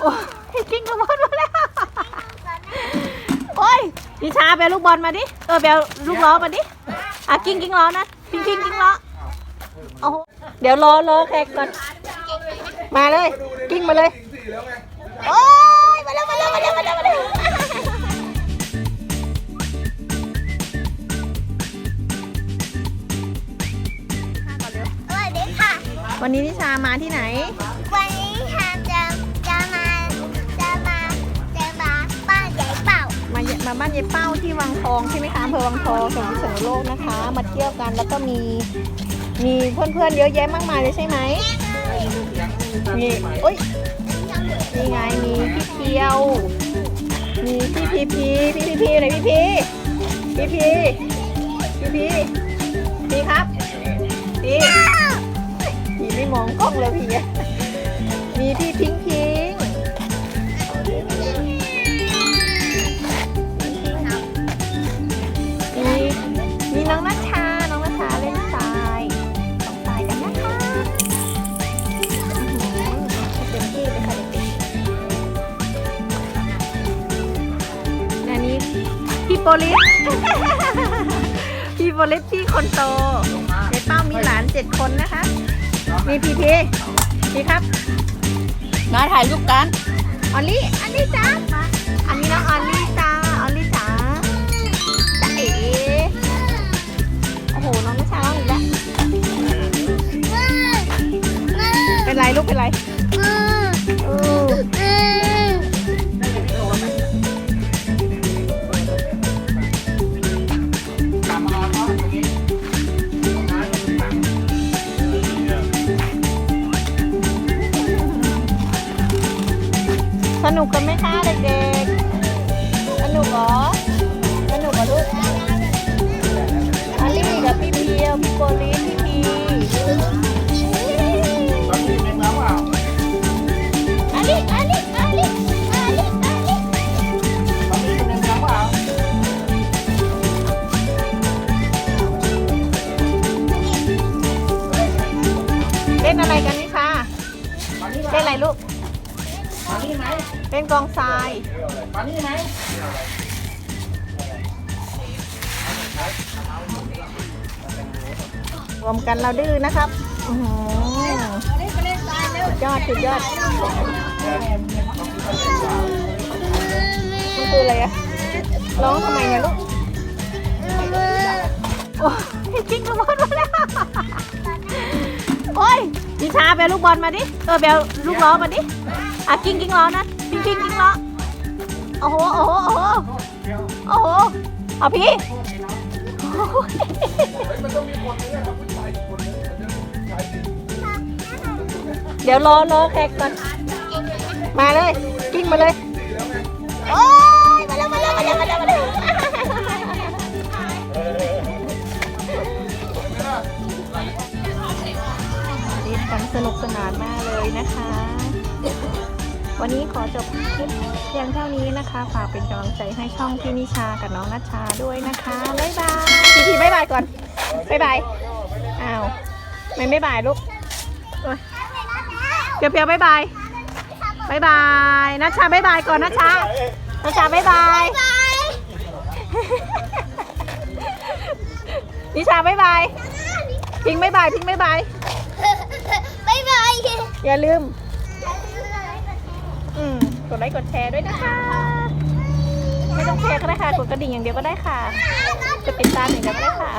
โอ้ยกิ้งกระบอลมาแล้วโอ้ยนิชาไปเอาลูกบอลมาดิเออไปเอาลูกล้อมาดิอะกิ้งกิ้งล้อนะกิ้งกิ้งกิ้งล้อโอ้โหเดี๋ยวรอรอแขกก่อนมาเลย กิ้งมาเลยโอ้ยมาแล้วมาแล้วมาแล้วมาแล้วมาแล้ววัสดีค่ะวันนี้นิชามาที่ไหน มาบ้านยายเป้าที่วังทองใช่ไหมคะอำเภอวังทองจังหวัดพิษณุโลกนะคะ มาเที่ยวกันแล้วก็มีมีเพื่อนๆเยอะแยะมากมายเลยใช่ไหมมีโอ้ยนี่ไงมีพี่เพียว มีพี่พีพีพี่พีพีไหนพี่พีพี่พีพี่พีพี่ครับ นี่พี่โปลิส พี่โปลิสพี่คนโตในเป้ามีหลานเจ็ดคนนะคะ มีพี่พีพี่ครับ มาถ่ายรูปกัน ออลลี่อันนี้จ้าอันนี้น้องออลลี่จ้าออลลี่จ้าจ๊ะเอ๋โอ้โห น้องนัชชาร้องอีกแล้วเป็นไรลูกเป็นไรเออ นุกกันไหมคะเด็กๆ สนุกเหรอ สนุกเหรอลูกอาลี่กับพี่เพียวพี่โปลิสพี่พีอาลี่อาลี่อาลี่อาลี่อาลี่เล่นอะไรกันนี่คะเล่นอะไรลูก เล่นกองทรายรวมกันเราดื้อนะครับอื้อหือสุดยอดสุดยอดมันคืออะไรอะร้องทำไมเนี่ยลูก ยนิชาไปเอาลูกบอลมาดิเออไปเอาลูกล้อมาดิอะกิ้งกิ้งล้อนะกิ้งกิ้งกิ้งล้อโอ้โหโอ้โหโอ้โหโอ้โหเอาพี่เดี๋ยวรอรอแขกก่อนมาเลยกิ้งมาเลย สนุกสนานมากเลยนะคะ วันนี้ขอจบคลิปเพียงเท่านี้นะคะ ฝากเป็นกำลังใจให้ช่องพี่นิชากับน้องนัชชาด้วยนะคะ บ๊ายบายพี่พีบ๊ายบายก่อน บ๊ายบาย อ้าวไม่บ๊ายบายลูกเพียวเพียวบ๊ายบาย บ๊ายบายนัชชาบ๊ายบายก่อนนัชชานัชชาบ๊ายบายนิชาบ๊ายบาย พิงบ๊ายบาย พิงบ๊ายบาย อย่าลืม อืมกดไลค์กดแชร์ด้วยนะคะ ไม่ต้องแชร์ก็ได้ค่ะ กดกระดิ่งอย่างเดียวก็ได้ค่ะ จะติดตามอย่างเดียวก็ได้ค่ะ